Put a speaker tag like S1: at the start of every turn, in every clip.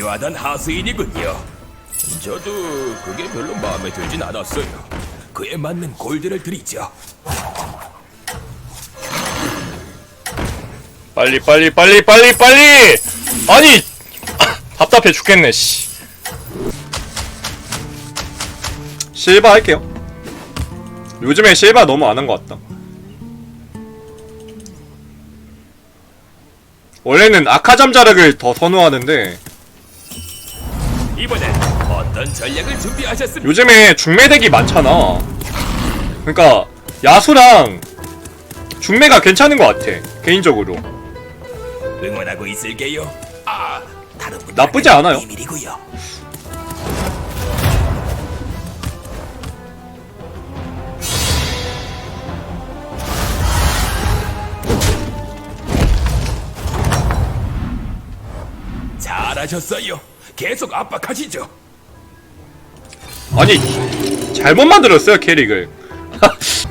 S1: 화려하던 하수인이군요. 저도 그게 별로 마음에 들진 않았어요. 그에 맞는 골드를 드리죠.
S2: 빨리 빨리 빨리 빨리 빨리 아니 답답해 죽겠네 씨 실바 할게요 요즘에 실바 너무 안 한 것 같다 원래는 아카잠 자락을 더 선호하는데
S1: 이번엔 어떤 전략을 준비하셨습니까?
S2: 요즘에 중매덱이 많잖아 그러니까 야수랑 중매가 괜찮은 것 같아 개인적으로
S1: 응원하고 있을게요. 아, 다른 분들에게
S2: 나쁘지 않아요.
S1: 비밀이고요. 잘하셨어요. 계속 압박하시죠.
S2: 아니 잘못 만들었어요 캐릭을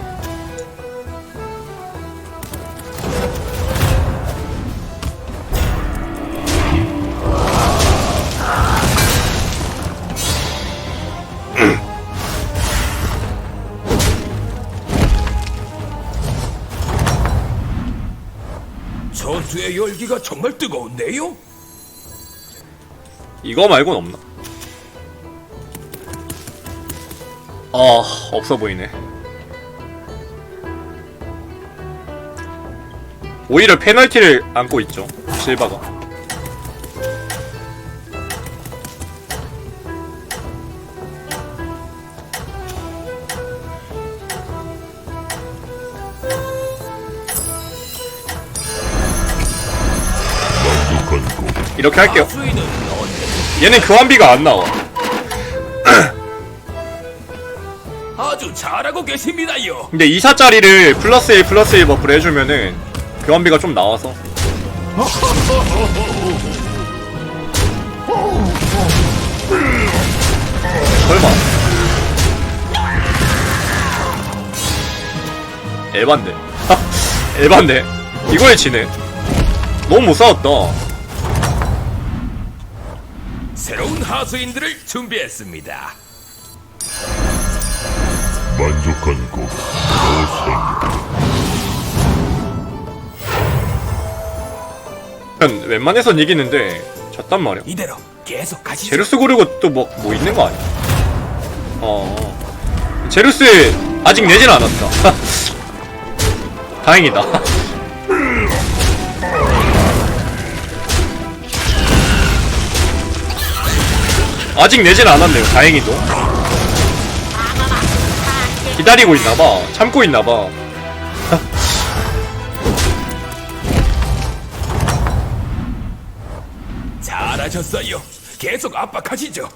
S1: 전투의 열기가 정말 뜨거운데요?
S2: 이거 말곤 없나? 아 없어 보이네. 오히려 페널티를 안고 있죠 실바가. 이렇게 할게요.
S1: 언제
S2: 얘는 교환비가 안 나와.
S1: 아주 잘하고 계십니다요.
S2: 근데 2사짜리를 플러스 1 플러스 1 버프를 해주면은 교환비가 좀 나와서. 설마. 에반데. 에반데. 이거에 지네. 너무 못 싸웠다
S1: 새로운 하수인들을 준비했습니다.
S3: 만족한
S2: 곡난 웬만해선 이기는데 졌단 말이야
S1: 이대로 계속 가시죠.
S2: 제루스 고르고 또 뭐 뭐 있는 거 아니야? 어 제루스 아직 내진 않았다. 다행이다. 아직 내진 않았네요. 다행히도. 기다리고 있나봐. 참고 있나봐.
S1: 잘하셨어요. 계속 압박하시죠.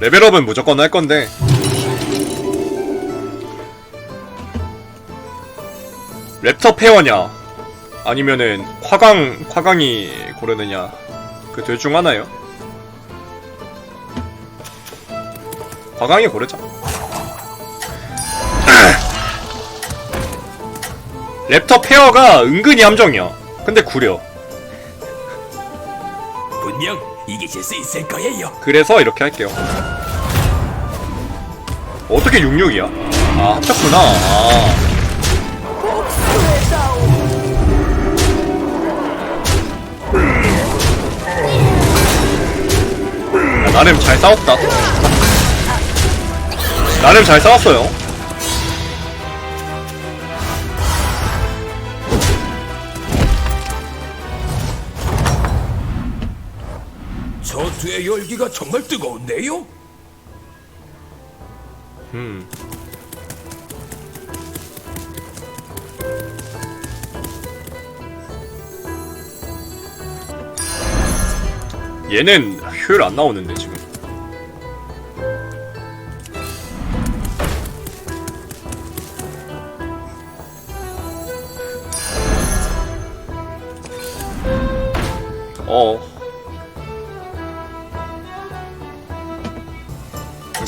S2: 레벨업은 무조건 할 건데. 랩터 페어냐? 아니면은 화강 화강이 고르느냐? 그 둘 중 하나요. 화강이 고르자. 랩터 페어가 은근히 함정이야. 근데 구려.
S1: 분명 이기실 수 있을 거예요.
S2: 그래서 이렇게 할게요. 어떻게 66이야? 아, 합쳤구나. 아. 나름 잘 싸웠다. 나름 잘 싸웠어요.
S1: 전투의 열기가 정말 뜨거운데요?
S2: 음. 얘는 효율 안 나오는데 지금.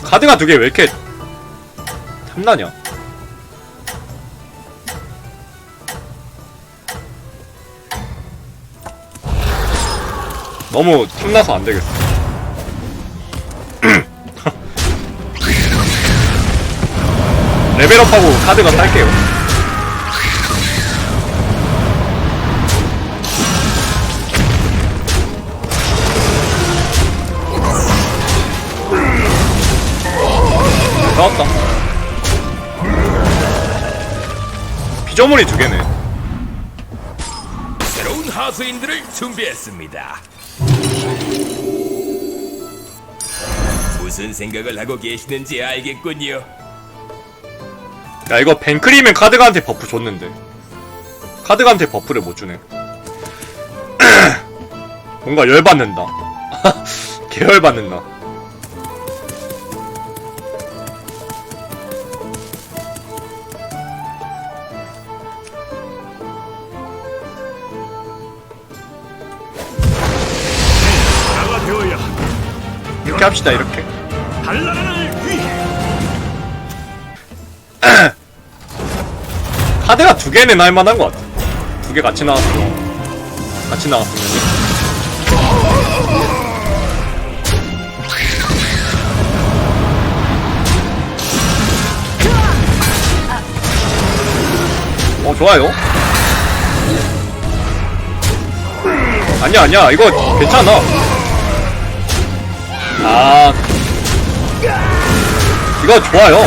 S2: 카드가 두 개 왜 이렇게 탐나냐? 너무 탐나서 안 되겠어. 레벨업하고 카드가 살게요. 피조물이 두 개네.
S1: 새로운 하수인들을 준비했습니다. 무슨 생각을 하고 계시는지 알겠군요.
S2: 야 이거 벤크리면 카드가한테 버프 줬는데 카드가한테 버프를 못 주네 뭔가 열받는다 개열받는다 이렇게 합시다 이렇게. 카드가 두 개는 할만한 것 같아. 두 개 같이 나왔어. 같이 나왔으면 어 좋아요. 아니야 아니야. 이거 괜찮아 아 이거 좋아요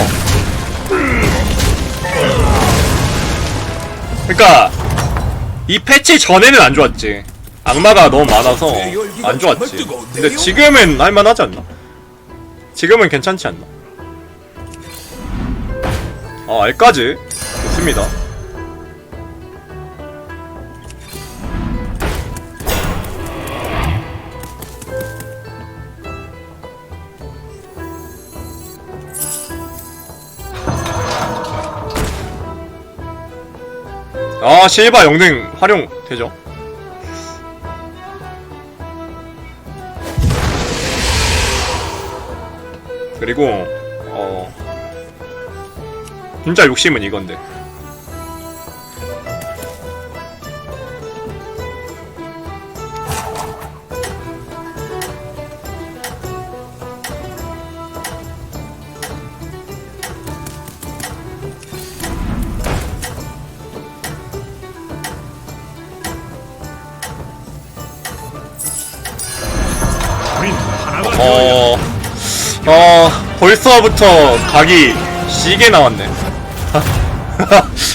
S2: 그러니까 이 패치 전에는 안 좋았지. 악마가 너무 많아서 안 좋았지. 근데 지금은 할만하지 않나? 지금은 괜찮지 않나? 아 알까지 좋습니다. 아 실바 영능 활용 되죠? 그리고 어 진짜 욕심은 이건데
S3: 어...
S2: 어... 벌써부터 각이 시게 나왔네.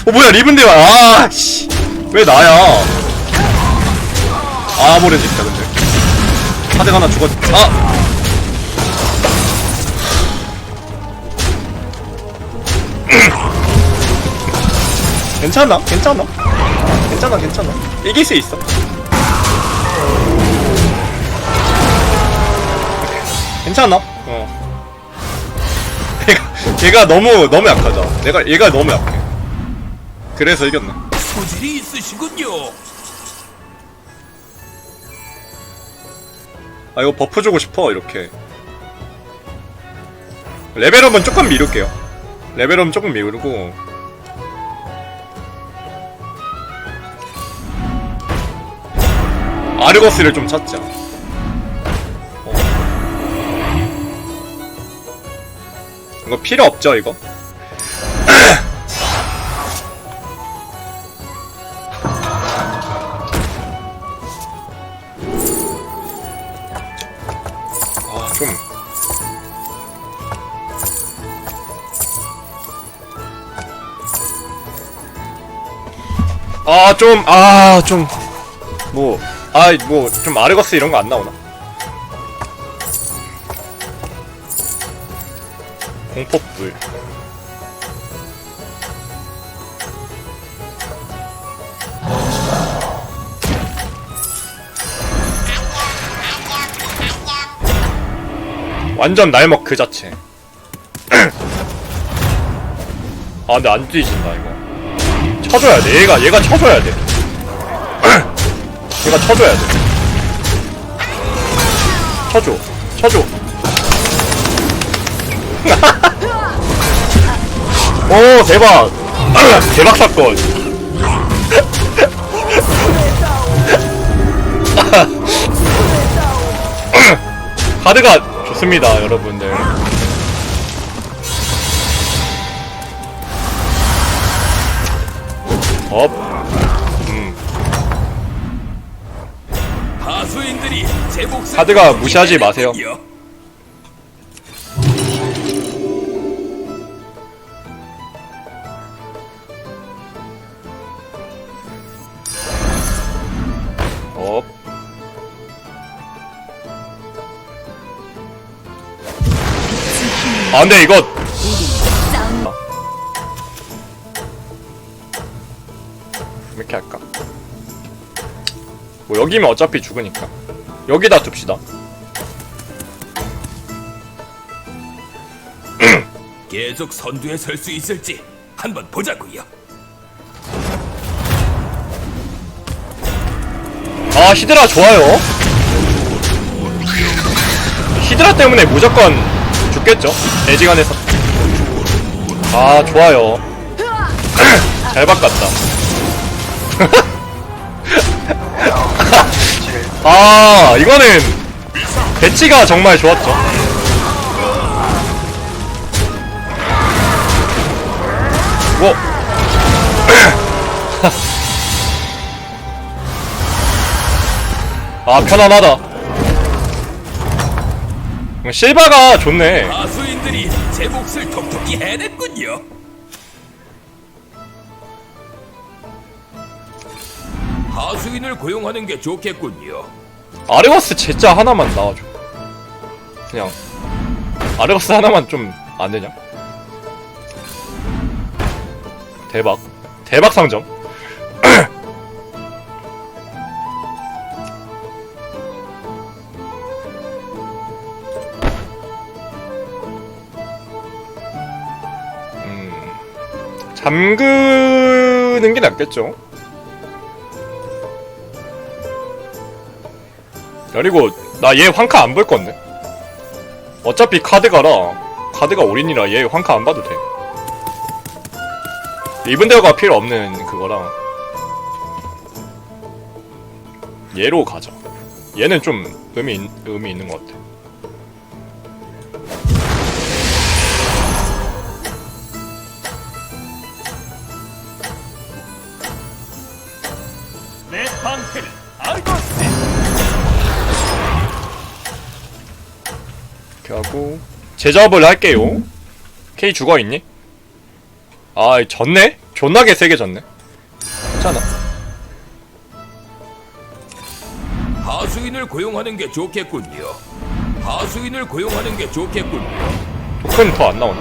S2: 어 뭐야 리븐데와 아 씨. 왜 나야? 아 모르지 있다 근데. 카드가 하나 죽었 아! 괜찮아? 괜찮아? 괜찮아 괜찮아. 이길 수 있어 괜찮아. 어. 얘가, 얘가 너무 너무 약하죠. 내가 얘가 너무 약해. 그래서 이겼네.
S1: 소질이 있으시군요.
S2: 아 이거 버프 주고 싶어 이렇게. 레벨업은 조금 미룰게요. 레벨업은 조금 미루고. 아르거스를 좀 찾자. 이거 필요 없죠 이거? 아, 좀. 아, 좀, 아, 좀. 뭐, 아, 뭐, 좀 아르거스 이런 거 안 나오나? 공포불. 완전 날먹 그 자체. 아 근데 안 뒤진다 이거. 쳐줘야 돼. 얘가 얘가 쳐줘야 돼. 얘가 쳐줘야 돼. 쳐줘. 쳐줘. 오 대박. 대박 사건. 카드가 좋습니다 여러분들
S1: 업제 몫을
S2: 카드가 무시하지 마세요. 아 근데 이거 이렇게 할까? 뭐 여기면 어차피 죽으니까 여기다 둡시다
S1: 계속 선두에 설 수 있을지 한번 보자고요.
S2: 아 히드라 좋아요 히드라 때문에 무조건 죽겠죠? 애지간해서. 아 좋아요. 잘 바꿨다. 아 이거는 배치가 정말 좋았죠. 뭐 아 편안하다. 음, 실바가 좋네.
S1: 하수인들이 제 몫을 톡톡히 해냈군요. 하수인을 고용하는 게 좋겠군요.
S2: 아레거스 제자 하나만 나와줘. 그냥 아레거스 하나만 좀 안 되냐? 대박. 대박 상점 잠그는 게 낫겠죠 그리고 나얘 황카 안 볼 건데. 어차피 카드가라 카드가 올인이라 얘 황카 안 봐도 돼. 리븐데어가 필요 없는 그거랑 얘로 가자. 얘는 좀 의미 있- 의미 있는 것 같아. 제접을 할게요. K 죽어 있니? 아 졌네? 존나게 세게 졌네. 괜찮아.
S1: 하수인을 고용하는 게 좋겠군요. 하수인을 고용하는 게 좋겠군요.
S2: 토큰 더 안 나오네.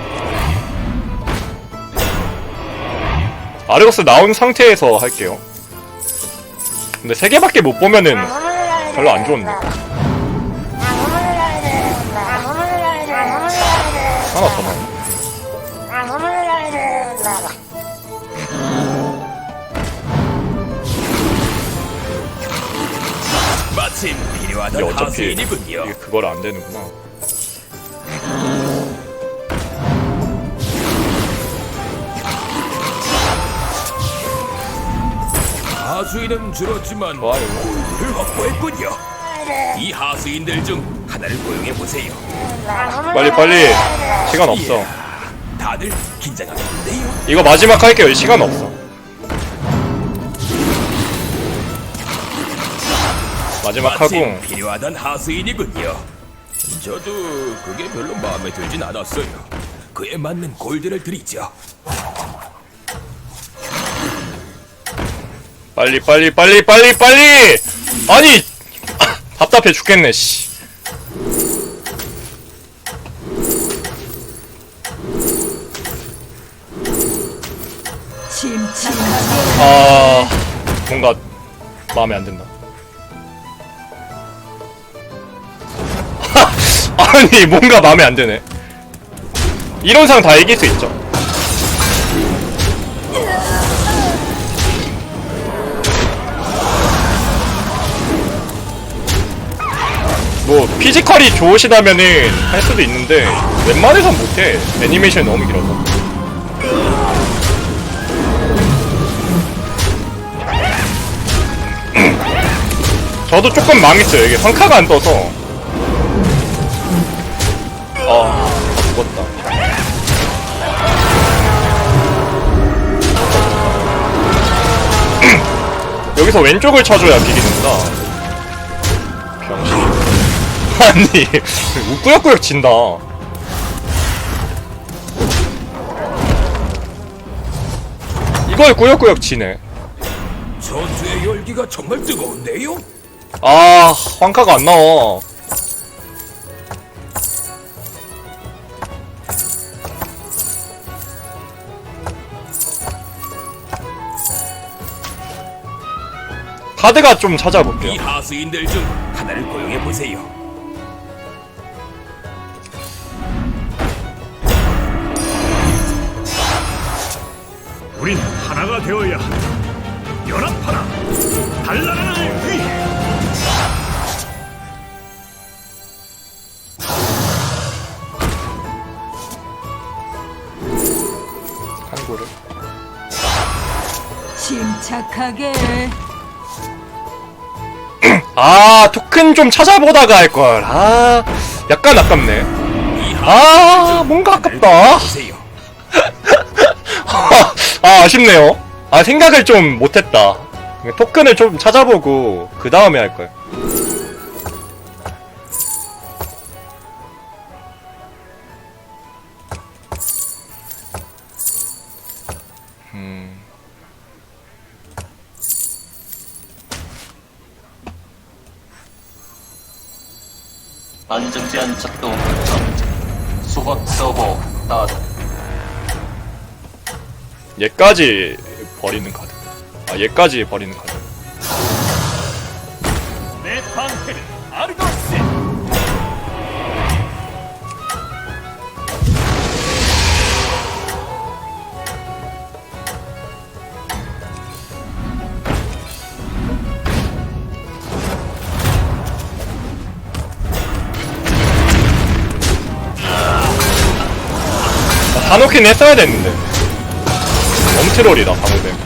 S2: 아르거스 나온 상태에서 할게요. 근데 세 개밖에 못 보면은 별로 안 좋은데.
S1: 마침 필요하던
S2: 어차피
S1: 하수인이군요.
S2: 이게 그걸 안 되는구나.
S1: 하수인은 줄었지만
S2: 좋아요.
S1: 골드를 확보했군요. 이 하수인들 중 하나를 고용해 보세요.
S2: 빨리 빨리 시간 없어.
S1: 다들 긴장하는데요.
S2: 이거 마지막 할게요. 시간 없어. 마지막 하고
S1: 마침 필요하던 하수인이군요. 저도 그게 별로 마음에 들진 않았어요. 그에 맞는 골드를 드리죠.
S2: 빨리 빨리 빨리 빨리 빨리 아니 답답해 죽겠네 씨아 뭔가 마음에 안 든다 아니 뭔가 마음에 안 드네. 이론상 다 이길 수 있죠. 뭐 피지컬이 좋으시다면은 할 수도 있는데 웬만해선 못해. 애니메이션이 너무 길어서. 저도 조금 망했어요. 이게 성카가 안 떠서 여기서 왼쪽을 쳐줘야 비기는구나. 병신. 아니, 우꾸역꾸역 진다. 이걸 꾸역꾸역 치네.
S1: 전투의 열기가 정말 뜨거운데요?
S2: 아, 황카가 안 나와. 카드가 좀 찾아볼게요.
S1: 이 하수인들 중 하나를 고용해 보세요.
S3: 우린 하나가 되어야 한다. 연합하라. 달나라를 위해.
S2: 한고를.
S4: 침착하게
S2: 아, 토큰 좀 찾아보다가 할 걸. 아, 약간 아깝네.
S1: 이
S2: 아, 뭔가 아깝다. 아, 아쉽네요. 아, 생각을 좀 못했다. 토큰을 좀 찾아보고, 그 다음에 할 걸.
S5: 안정제한 작동 전 수박 서버 따
S2: 얘까지 버리는 카드. 아, 얘까지 버리는 카드. 놓긴 했어야 됐는데. 너무 트롤이다, 방금.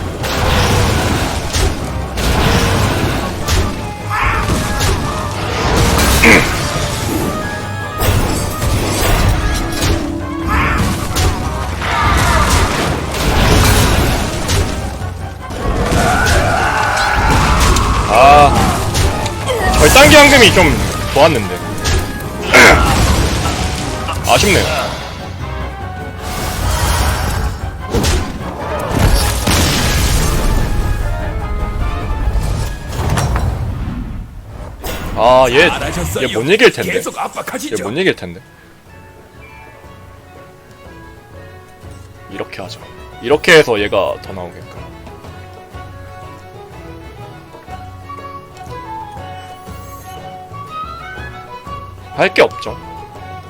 S2: 아, 절단기 황금이 좀 좋았는데. 아쉽네요. 아, 얘. 얘못 이길 텐데.
S1: 계속 압박하시죠.
S2: 얘못 이길 텐데. 이렇게 하자. 이렇게 해서 얘가 더 나오게끔. 할 게 없죠.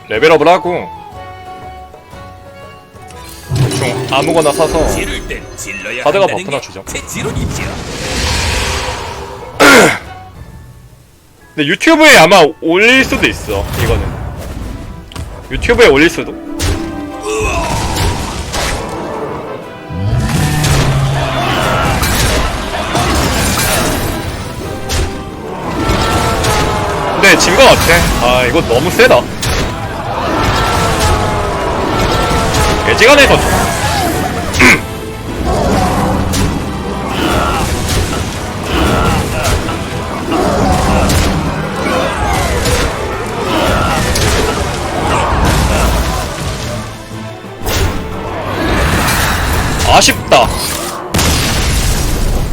S2: 레벨업을 하고 대충 아무거나 사서
S1: 한다는
S2: 버프나
S1: 게
S2: 주죠.
S1: 제.
S2: 근데 유튜브에 아마 올릴 수도 있어 이거는. 유튜브에 올릴 수도. 근데 진 거 같아. 아 이거 너무 세다. 애지간해서 아쉽다